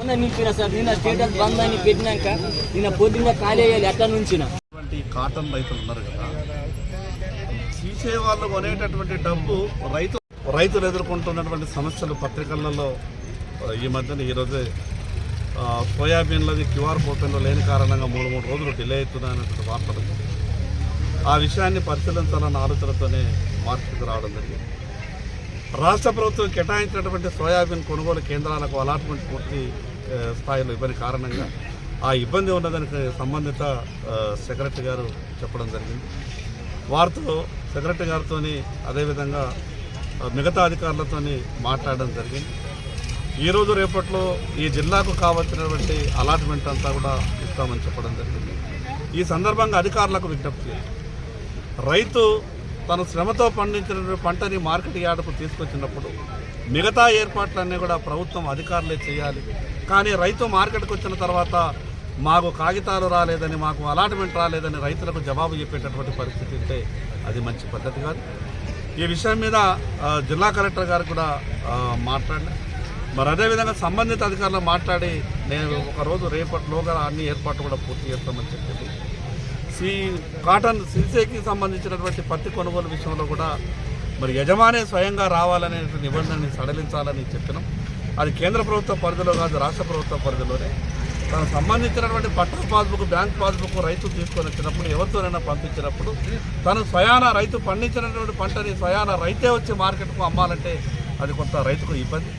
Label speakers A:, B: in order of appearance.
A: మొన్న సార్ నిన్న స్టేటస్ బంద్ అని పెట్టినాక నిన్న పొద్దున్న ఖాళీ అయ్యాలి ఎట్లా నుంచిన.
B: కాటన్ రైతులు ఉన్నారు కదా తీసే వాళ్ళు కొనేటటువంటి డబ్బు రైతు రైతులు ఎదుర్కొంటున్నటువంటి సమస్యలు పత్రికలలో ఈ మధ్యన ఈరోజే సోయాబీన్లది క్యూఆర్ కోడ్లో లేని కారణంగా మూడు మూడు రోజులు డిలే అవుతున్నాయన్నటువంటి వార్తలు. ఆ విషయాన్ని పరిశీలించాలన్న ఆలోచనతోనే మార్కెట్కి రావడం జరిగింది. రాష్ట్ర ప్రభుత్వం కేటాయించినటువంటి సోయాబీన్ కొనుగోలు కేంద్రాలకు అలాట్మెంట్ పూర్తి స్థాయిలో ఇబ్బంది కారణంగా ఆ ఇబ్బంది ఉన్నదానికి సంబంధిత సెక్రటరీ గారు చెప్పడం జరిగింది. వారితో సెక్రటరీ గారితో అదేవిధంగా మిగతా అధికారులతో మాట్లాడడం జరిగింది. ఈరోజు రేపట్లో ఈ జిల్లాకు కావాల్సినటువంటి అలాట్మెంట్ అంతా కూడా ఇస్తామని చెప్పడం జరిగింది. ఈ సందర్భంగా అధికారులకు విజ్ఞప్తి రైతు తన శ్రమతో పండించిన పంటని మార్కెట్ యార్డుకు తీసుకొచ్చినప్పుడు మిగతా ఏర్పాట్లన్నీ కూడా ప్రభుత్వం అధికారులే చేయాలి. కానీ రైతు మార్కెట్కి వచ్చిన తర్వాత మాకు కాగితాలు రాలేదని మాకు అలాట్మెంట్ రాలేదని రైతులకు జవాబు చెప్పేటటువంటి పరిస్థితి ఉంటే అది మంచి పద్ధతి కాదు. ఈ విషయం మీద జిల్లా కలెక్టర్ గారు కూడా ఆ, మాట్లాడినా. మరి అదేవిధంగా సంబంధిత అధికారులు మాట్లాడి నేను ఒకరోజు రేపటిలోగా అన్ని ఏర్పాట్లు కూడా పూర్తి చేస్తామని చెప్పింది సి కాటన్ సిల్సేకి సంబంధించినటువంటి పత్తి కొనుగోలు విషయంలో కూడా మరి యజమానే స్వయంగా రావాలనే నిబంధనని సడలించాలని చెప్పినాం. అది కేంద్ర ప్రభుత్వ పరిధిలో కాదు రాష్ట్ర ప్రభుత్వ పరిధిలోనే. తనకు సంబంధించినటువంటి పట్టణ పాస్బుక్ బ్యాంక్ పాస్బుక్ రైతు తీసుకొని వచ్చినప్పుడు ఎవరితోనైనా పంపించినప్పుడు తను స్వయాన రైతు పండించినటువంటి పంటని స్వయాన రైతే వచ్చి మార్కెట్కు అమ్మాలంటే అది కొంత రైతుకు ఇబ్బంది.